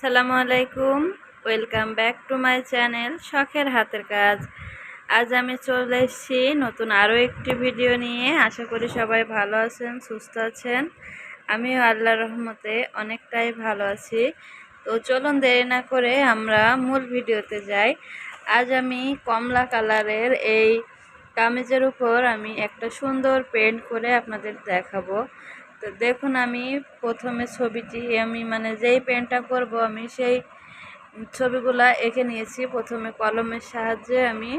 আসসালামু আলাইকুম। Welcome back to my channel শখের হাতের কাজ। আজ আমি চলে এসেছি নতুন আরও একটি ভিডিও নিয়ে। আশা করি সবাই ভালো আছেন, সুস্থ আছেন। আমিও আল্লাহ রহমতে অনেকটাই ভালো আছি। তো চলুন দেরি না করে আমরা মূল ভিডিওতে যাই। আজ আমি কমলা কালারের এই কামিজের উপর আমি একটা সুন্দর পেন্ট করে আপনাদের দেখাবো। তো দেখুন আমি প্রথমে ছবিটি, আমি মানে যেই পেনটা করব, আমি সেই ছবিগুলা এঁকে নিয়েছি। প্রথমে কলমের সাহায্যে আমি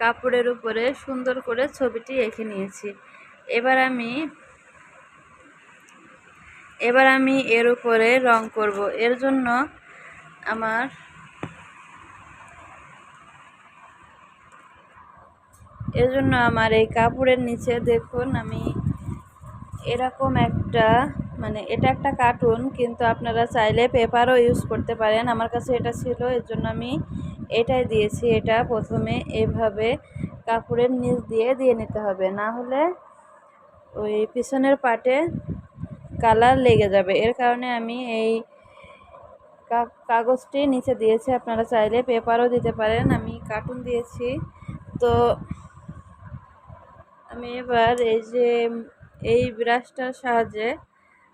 কাপড়ের উপরে সুন্দর করে ছবিটি এঁকে নিয়েছি। এবার আমি এবার আমি এর উপরে রং করব। এর জন্য আমার এর জন্য আমার এই কাপড়ের নিচে দেখুন আমি এরকম একটা মানে এটা একটা কার্টুন কিন্তু আপনারা চাইলে পেপারও ইউজ করতে পারেন। আমার কাছে এটা ছিল, এর জন্য আমি এটাই দিয়েছি। এটা প্রথমে এভাবে কাপড়ের নিচ দিয়ে দিয়ে নিতে হবে। না হলে ওই পিছনের পাটে কালার লেগে যাবে। এর কারণে আমি এই কাগজটি নিচে দিয়েছি। আপনারা চাইলে পেপারও দিতে পারেন। আমি কার্টুন দিয়েছি। তো আমি এবার এই যে এই ব্রাশটার সাহায্যে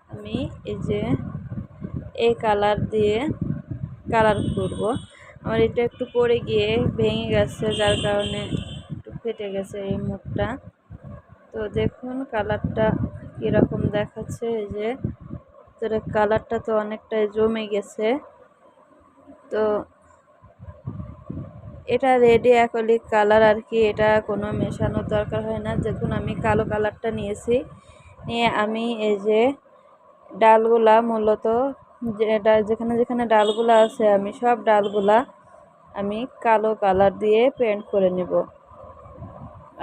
আমি এই যে এই কালার দিয়ে কালার করব। আমার এটা একটু পড়ে গিয়ে ভেঙে গেছে, যার কারণে একটু ফেটে গেছে এই মুখটা। তো দেখুন কালারটা কীরকম দেখাচ্ছে, এই যে কালারটা তো অনেকটাই জমে গেছে। তো এটা রেডি অ্যাকলিক কালার আর কি, এটা কোনো মেশানোর দরকার হয় না। দেখুন, আমি কালো কালারটা নিয়েছি। নিয়ে আমি এই যে ডালগুলা মূলত যেখানে যেখানে ডালগুলা আছে, আমি সব ডালগুলা আমি কালো কালার দিয়ে পেন্ট করে নেব।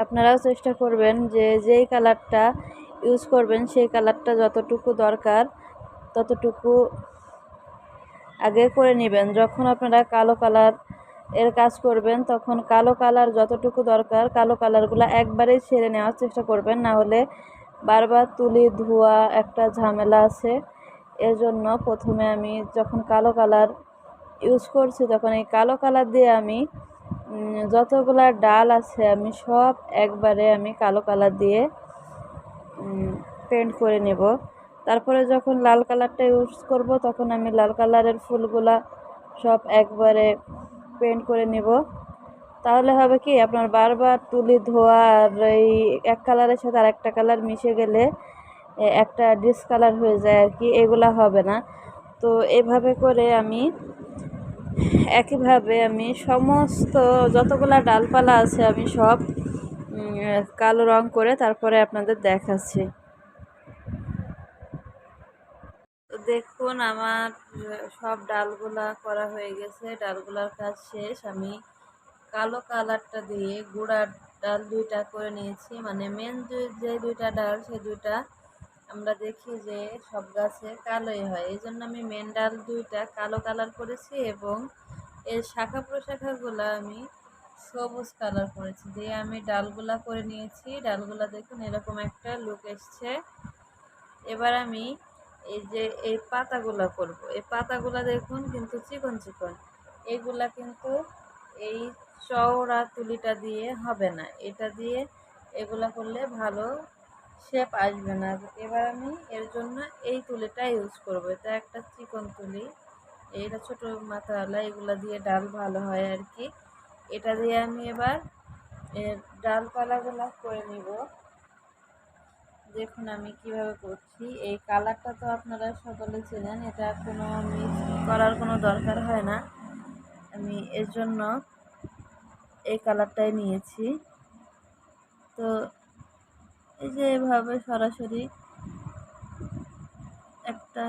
আপনারাও চেষ্টা করবেন যে যেই কালারটা ইউজ করবেন, সেই কালারটা যতটুকু দরকার ততটুকু আগে করে নেবেন। যখন আপনারা কালো কালার এর কাজ করবেন, তখন কালো কালার যতটুকু দরকার, কালো কালারগুলো একবারেই ছেড়ে নেওয়ার চেষ্টা করবেন। না হলে বারবার তুলি ধোয়া একটা ঝামেলা আছে। এজন্য প্রথমে আমি যখন কালো কালার ইউজ করছি, তখন এই কালো কালার দিয়ে আমি যতগুলা ডাল আছে আমি সব একবারে আমি কালো কালার দিয়ে পেন্ট করে নেব। তারপরে যখন লাল কালারটা ইউজ করব, তখন আমি লাল কালারের ফুলগুলা সব একবারে পেন্ট করে নেব। তাহলে হবে কি, আপনার বারবার তুলি ধোয়া আর এই এক কালারের সাথে আর একটা কালার মিশে গেলে একটা ডিসকালার হয়ে যায় আর কি, এগুলা হবে না। তো এভাবে করে আমি, একইভাবে আমি সমস্ত যতগুলা ডালপালা আছে আমি সব কালো রং করে তারপরে আপনাদের দেখাচ্ছি। দেখুন, আমার সব ডালগুলা করা হয়ে গেছে। ডালগুলার কাজ শেষ। আমি কালো কালারটা দিয়ে গুঁড়ার ডাল দুইটা করে নিয়েছি। মানে মেন যে দুইটা ডাল, সে দুইটা আমরা দেখি যে সব গাছে কালোই হয়। এই জন্য আমি মেন ডাল দুইটা কালো কালার করেছি এবং এর শাখা প্রশাখাগুলো আমি সবুজ কালার করেছি। দিয়ে আমি ডালগুলা করে নিয়েছি। ডালগুলা দেখুন এরকম একটা লুক এসছে। এবার আমি এই যে এই পাতাগুলা করব। এই পাতাগুলা দেখুন কিন্তু চিকন চিকন। এগুলা কিন্তু এই চওড়া তুলিটা দিয়ে হবে না। এটা দিয়ে এগুলা করলে ভালো শেপ আসবে না। এবার আমি এর জন্য এই তুলিটা ইউজ করব। এটা একটা চিকন তুলি। এটা ছোটো মাথাওয়ালা, এগুলা দিয়ে ডাল ভালো হয় আর কি। এটা দিয়ে আমি এবার এর ডালপালাগুলা করে নিব। দেখুন আমি কীভাবে করছি। এই কালারটা তো আপনারা সকলে চেনেন, এটা কোনো মিক্স করার কোনো দরকার হয় না। আমি এর জন্য এই কালারটাই নিয়েছি। তো এই যে এভাবে সরাসরি একটা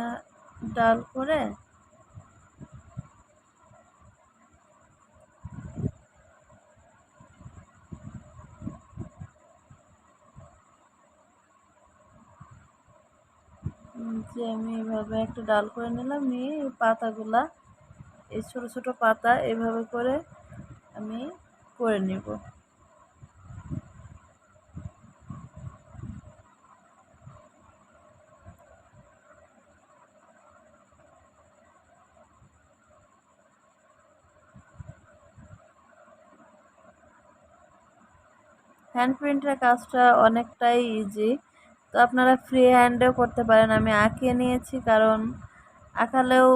ডাল করে যে আমি এভাবে একটা ডাল করে নিলাম, নিয়ে এই পাতাগুলা, এই ছোটো ছোটো পাতা এভাবে করে আমি করে নেব। হ্যান্ড প্রিন্টের কাজটা অনেকটাই ইজি তো আপনারা ফ্রি হ্যান্ডেও করতে পারেন, আমি আঁকিয়ে নিয়েছি কারণ আঁকালেও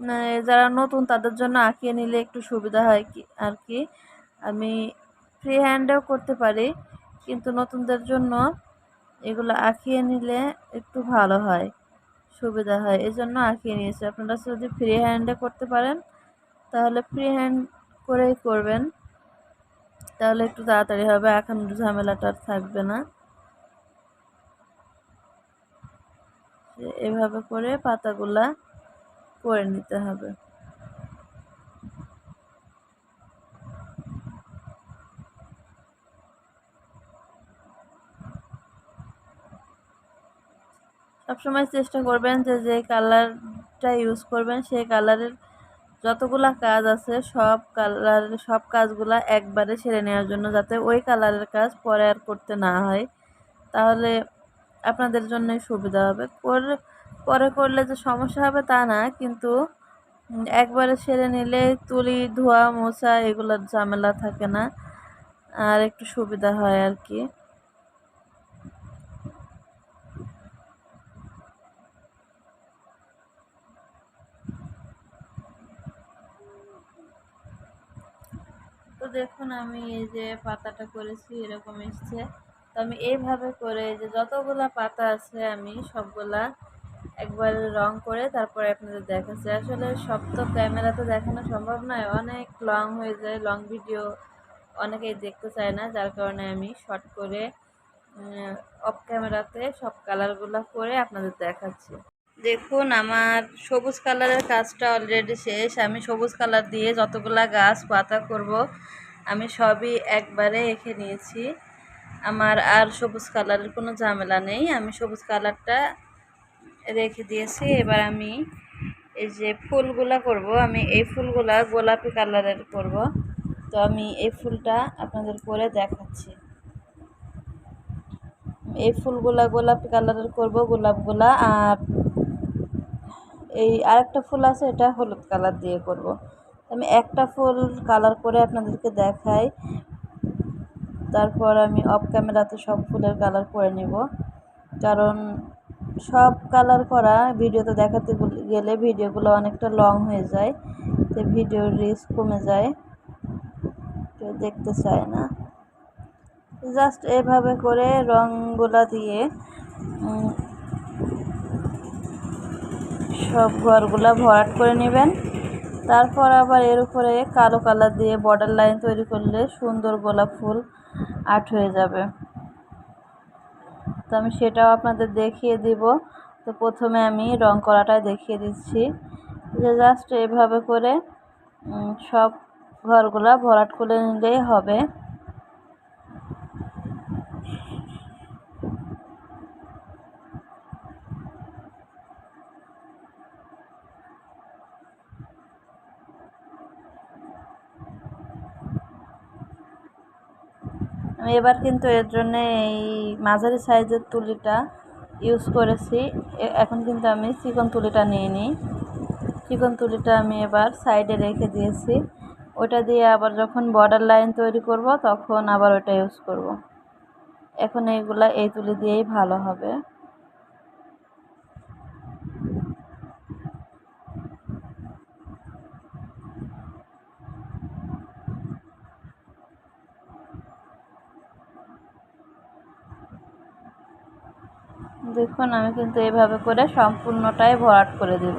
মানে যারা নতুন তাদের জন্য আঁকিয়ে নিলে একটু সুবিধা হয় কি, আর কি। আমি ফ্রি হ্যান্ডেও করতে পারি, কিন্তু নতুনদের জন্য এগুলো আঁকিয়ে নিলে একটু ভালো হয়, সুবিধা হয় এই জন্য আঁকিয়ে নিয়েছি। আপনারা যদি ফ্রি হ্যান্ডে করতে পারেন, তাহলে ফ্রি হ্যান্ড করেই করবেন, তাহলে একটু তাড়াতাড়ি হবে এখন ঝামেলাটা আর থাকবে না। এভাবে করে পাতাগুলা করে নিতে হবে। সবসময় চেষ্টা করবেন যে যে কালারটা ইউজ করবেন, সেই কালারের যতগুলা কাজ আছে, সব কালার, সব কাজগুলা একবারে সেরে নেওয়ার জন্য যাতে ওই কালারের কাজ পরে আর করতে না হয়। তাহলে আপনাদের জন্যই সুবিধা হবে। পরে করলে যে সমস্যা হবে তা না, কিন্তু একবারে সেরে নিলে তুলি, ধোয়া, মোছা এগুলোর ঝামেলা থাকে না, আর একটু সুবিধা হয় আর কি। তো দেখুন আমি এই যে পাতাটা করেছি, এরকম এসছে। তো আমি এইভাবে করে যে যতগুলা পাতা আছে আমি সবগুলা একবার রং করে তারপরে আপনাদের দেখাচ্ছি। আসলে সব তো ক্যামেরাতে দেখানো সম্ভব নয়, অনেক লং হয়ে যায় লং ভিডিও অনেকেই দেখতে চায় না, যার কারণে আমি শর্ট করে অফ ক্যামেরাতে সব কালারগুলো করে আপনাদের দেখাচ্ছি। দেখুন, আমার সবুজ কালারের কাজটা অলরেডি শেষ। আমি সবুজ কালার দিয়ে যতগুলা গাছ, পাতা করব, আমি সবই একবারে এঁকে নিয়েছি। আমার আর সবুজ কালারের কোনো ঝামেলা নেই। আমি সবুজ কালারটা রেখে দিয়েছি। এবার আমি এই যে ফুলগুলা করব, আমি এই ফুলগুলা গোলাপি কালারের করব। তো আমি এই ফুলটা আপনাদের করে দেখাচ্ছি। এই ফুলগুলা গোলাপি কালারের করব, গোলাপগুলা। আর এই আরেকটা ফুল আছে, এটা হলুদ কালার দিয়ে করব। আমি একটা ফুল কালার করে আপনাদেরকে দেখাই। তারপর আমি অফ ক্যামেরাতে সব ফুলের কালার করে নিব। কারণ সব কালার করা ভিডিওতে দেখাতে গেলে ভিডিওগুলো অনেকটা লং হয়ে যায়, তো ভিডিওর রিস্ক কমে যায়। কেউ দেখতে চায় না। জাস্ট এভাবে করে রঙগুলা দিয়ে সব ঘরগুলা ভরাট করে নেবেন। তারপর আবার এর উপরে কালো কালার দিয়ে বর্ডার লাইন তৈরি করলে সুন্দর গোলাপ ফুল আর্ট হয়ে যাবে। তো আমি সেটাও আপনাদের দেখিয়ে দিব। তো প্রথমে আমি রং করাটাই দেখিয়ে দিচ্ছি। যে জাস্ট এভাবে করে সব ঘরগুলা ভরাট করে নিলেই হবে। এবার কিন্তু এর জন্যে এই মাঝারি সাইজের তুলিটা ইউজ করেছি। এখন কিন্তু আমি চিকন তুলিটা নিয়ে নিই। চিকন তুলিটা আমি এবার সাইডে রেখে দিয়েছি। ওটা দিয়ে আবার যখন বর্ডার লাইন তৈরি করব, তখন আবার ওটা ইউজ করব। এখন এইগুলা এই তুলি দিয়েই ভালো হবে। দেখুন আমি কিন্তু এভাবে করে সম্পূর্ণটাই ভরাট করে দেব।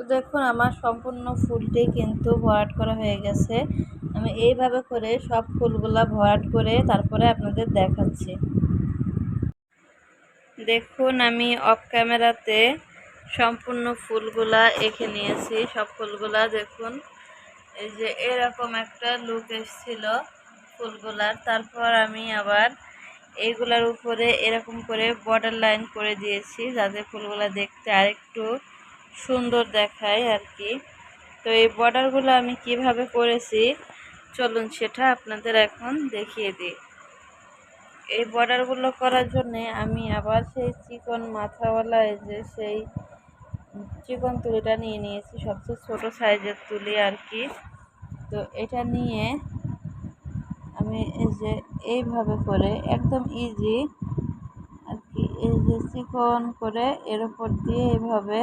তো দেখুন, আমার সম্পূর্ণ ফুলটি কিন্তু ভরাট করা হয়ে গেছে। আমি এইভাবে করে সব ফুলগুলা ভরাট করে তারপরে আপনাদের দেখাচ্ছি। দেখুন, আমি অফ ক্যামেরাতে সম্পূর্ণ ফুলগুলা এঁকে নিয়েছি, সব ফুলগুলা দেখুন। এই যে এরকম একটা লুক এসেছিল ফুলগুলার। তারপর আমি আবার এইগুলার উপরে এরকম করে বর্ডার লাইন করে দিয়েছি, যাতে ফুলগুলা দেখতে আরেকটু সুন্দর দেখায় আর কি। তো এই বর্ডারগুলো আমি কীভাবে করেছি, চলুন সেটা আপনাদের এখন দেখিয়ে দিই। এই বর্ডারগুলো করার জন্যে আমি আবার সেই চিকন মাথাওয়ালা যে সেই চিকন তুলিটা নিয়ে নিয়েছি, সবচেয়ে ছোট সাইজের তুলি আর কি। তো এটা নিয়ে আমি এই যে এইভাবে করে একদম ইজি আর কি, এই যে চিকন করে এর উপর দিয়ে এইভাবে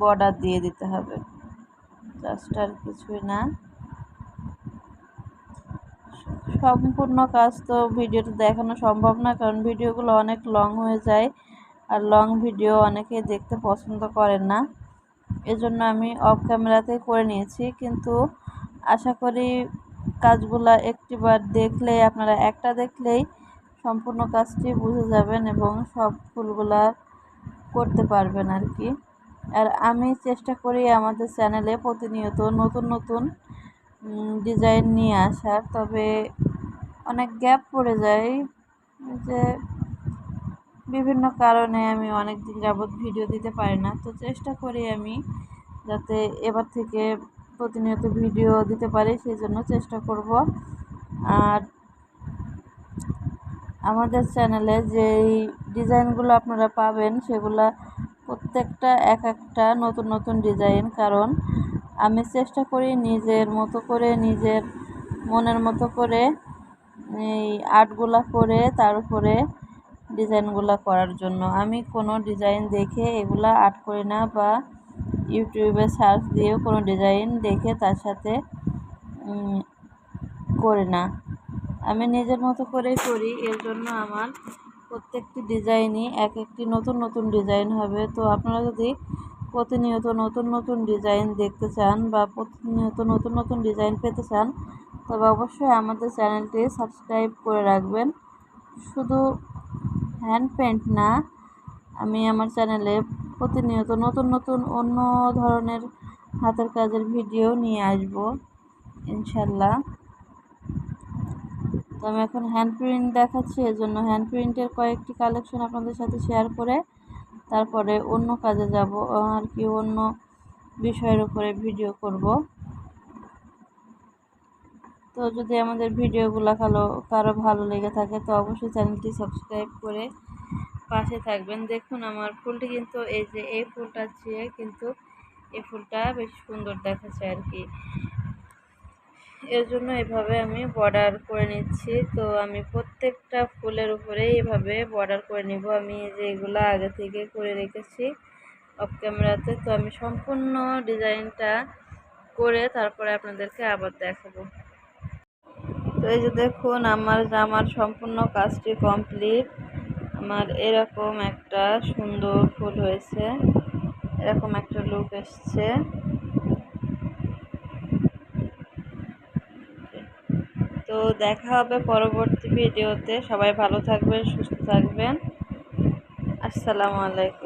বর্ডার দিয়ে দিতে হবে। জাস্ট আর কিছুই না। সম্পূর্ণ কাজ তো ভিডিওতে দেখানো সম্ভব না, কারণ ভিডিওগুলো অনেক লং হয়ে যায় আর লং ভিডিও অনেকে দেখতে পছন্দ করেন না। এজন্য আমি অফ ক্যামেরাতে করে নিয়েছি, কিন্তু আশা করি কাজগুলা একটিবার দেখলে, আপনারা একটা দেখলেই সম্পূর্ণ কাজটি বুঝে যাবেন এবং সব ফুলগুলা করতে পারবেন আর কি। আর আমি চেষ্টা করি আমাদের চ্যানেলে প্রতিনিয়ত নতুন নতুন ডিজাইন নিয়ে আসার। তবে অনেক গ্যাপ পড়ে যায় যে বিভিন্ন কারণে আমি অনেক দিন যাবৎ ভিডিও দিতে পারি না। তো চেষ্টা করি আমি যাতে এবার থেকে প্রতিনিয়ত ভিডিও দিতে পারি, সেই জন্য চেষ্টা করব। আর আমাদের চ্যানেলে যেই ডিজাইনগুলো আপনারা পাবেন, সেগুলা প্রত্যেকটা এক একটা নতুন নতুন ডিজাইন, কারণ আমি চেষ্টা করি নিজের মতো করে, নিজের মনের মতো করে এই আর্টগুলা করে তার উপরে ডিজাইনগুলো করার জন্য। আমি কোনো ডিজাইন দেখে এগুলা আর্ট করি না বা ইউটিউবে সার্চ দিয়েও কোনো ডিজাইন দেখে তার সাথে করি না। আমি নিজের মতো করেই করি, এর জন্য আমার প্রত্যেকটি ডিজাইনই এক একটি নতুন নতুন ডিজাইন হবে। তো আপনারা যদি প্রতিনিয়ত নতুন নতুন ডিজাইন দেখতে চান বা প্রতিনিয়ত নতুন নতুন ডিজাইন পেতে চান, তবে অবশ্যই আমাদের চ্যানেলটি সাবস্ক্রাইব করে রাখবেন। শুধু হ্যান্ড পেন্ট না, আমি আমার চ্যানেলে প্রতিনিয়ত নতুন নতুন অন্য ধরনের হাতের কাজের ভিডিও নিয়ে আসব, ইনশাল্লাহ। তো আমি এখন হ্যান্ড প্রিন্ট দেখাচ্ছি, এজন্য হ্যান্ড প্রিন্টের কয়েকটি কালেকশন আপনাদের সাথে শেয়ার করে তারপরে অন্য কাজে যাব, আর কি অন্য বিষয়ের উপরে ভিডিও করব। তো যদি আমাদের ভিডিওগুলো কালো, কারও ভালো লেগে থাকে, তো অবশ্যই চ্যানেলটি সাবস্ক্রাইব করে পাশে থাকবেন। দেখুন আমার ফুলটি কিন্তু, এই যে এই ফুলটার চেয়ে কিন্তু এই ফুলটা বেশ সুন্দর দেখাচ্ছে আর কি। এর জন্য এভাবে আমি বর্ডার করে নিচ্ছি। তো আমি প্রত্যেকটা ফুলের উপরে এভাবে বর্ডার করে নিব। আমি যে এগুলো আগে থেকে করে রেখেছি অফ ক্যামেরাতে তো আমি সম্পূর্ণ ডিজাইনটা করে তারপরে আপনাদেরকে আবার দেখাবো। তো এই যে দেখুন, আমার জামার সম্পূর্ণ কাজটি কমপ্লিট আমার এরকম একটা সুন্দর ফুল হয়েছে। এরকম একটা লুক এসছে। তো দেখা হবে পরবর্তী ভিডিওতে। সবাই ভালো থাকবেন সুস্থ থাকবেন। আসসালামু আলাইকুম।